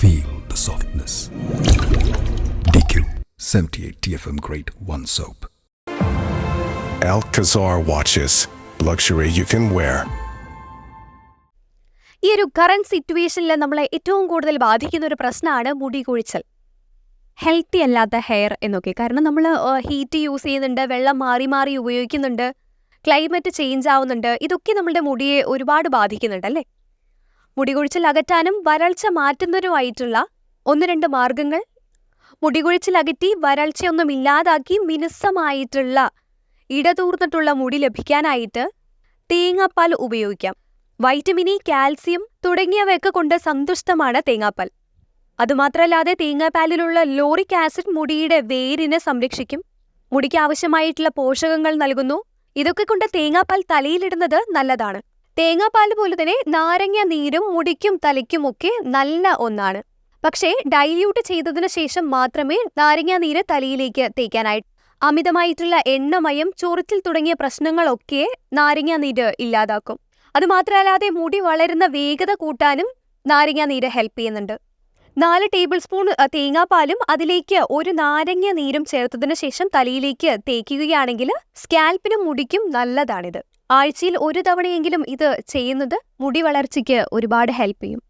feel the softness. DQ 78 TFM eight T Soap. M great Alcazar watches, luxury you can wear. ഈ ഒരു current സിറ്റുവേഷനിൽ നമ്മളെ ഏറ്റവും കൂടുതൽ ബാധിക്കുന്ന ഒരു പ്രശ്നമാണ് മുടി കൊഴിച്ചൽ ഹെൽത്തി അല്ലാത്ത ഹെയർ എന്നൊക്കെ കാരണം നമ്മൾ ഹീറ്റ് യൂസ് ചെയ്യുന്നുണ്ട് വെള്ളം മാറി മാറി ഉപയോഗിക്കുന്നുണ്ട് ക്ലൈമറ്റ് ചേഞ്ച് ആവുന്നുണ്ട് ഇതൊക്കെ നമ്മുടെ മുടിയെ ഒരുപാട് ബാധിക്കുന്നുണ്ട് അല്ലേ മുടി കൊഴിച്ചിൽ അകറ്റാനും വരൾച്ച മാറ്റുന്നതിനുമായിട്ടുള്ള ഒന്ന് രണ്ട് മാർഗങ്ങൾ. മുടി കൊഴിച്ചിൽ അകറ്റി വരൾച്ചയൊന്നും ഇല്ലാതാക്കി മിനുസമായിട്ടുള്ള ഇടതൂർന്നിട്ടുള്ള മുടി ലഭിക്കാനായിട്ട് തേങ്ങാപ്പാൽ ഉപയോഗിക്കാം. വൈറ്റമിൻ ഇ കാൽസ്യം തുടങ്ങിയവയൊക്കെ കൊണ്ട് സന്തുഷ്ടമാണ് തേങ്ങാപ്പാൽ. അതുമാത്രമല്ലാതെ തേങ്ങാപ്പാലിലുള്ള ലോറിക് ആസിഡ് മുടിയുടെ വേരിനെ സംരക്ഷിക്കും. മുടിക്ക് ആവശ്യമായിട്ടുള്ള പോഷകങ്ങൾ നൽകുന്നു. ഇതൊക്കെ കൊണ്ട് തേങ്ങാപ്പാൽ തലയിലിടുന്നത് നല്ലതാണ്. തേങ്ങാപ്പാൽ പോലെ തന്നെ നാരങ്ങ നീരും മുടിക്കും തലയ്ക്കുമൊക്കെ നല്ല ഒന്നാണ്. പക്ഷേ ഡൈല്യൂട്ട് ചെയ്തതിനു ശേഷം മാത്രമേ നാരങ്ങ നീര് തലയിലേക്ക് തേക്കാനായിട്ട്. അമിതമായിട്ടുള്ള എണ്ണമയം ചൊറിച്ചിൽ തുടങ്ങിയ പ്രശ്നങ്ങളൊക്കെ നാരങ്ങ നീര് ഇല്ലാതാക്കും. അതുമാത്രമല്ലാതെ മുടി വളരുന്ന വേഗത കൂട്ടാനും നാരങ്ങ നീര് ഹെൽപ്പ് ചെയ്യുന്നുണ്ട്. നാല് ടേബിൾ സ്പൂൺ തേങ്ങാപ്പാലും അതിലേക്ക് ഒരു നാരങ്ങ നീരും ചേർത്തതിനു ശേഷം തലയിലേക്ക് തേക്കുകയാണെങ്കിൽ സ്കാൽപ്പിനും മുടിക്കും നല്ലതാണിത്. ആഴ്ചയിൽ ഒരു തവണയെങ്കിലും ഇത് ചെയ്യുന്നത് മുടി വളർച്ചയ്ക്ക് ഒരുപാട് ഹെൽപ്പ് ചെയ്യും.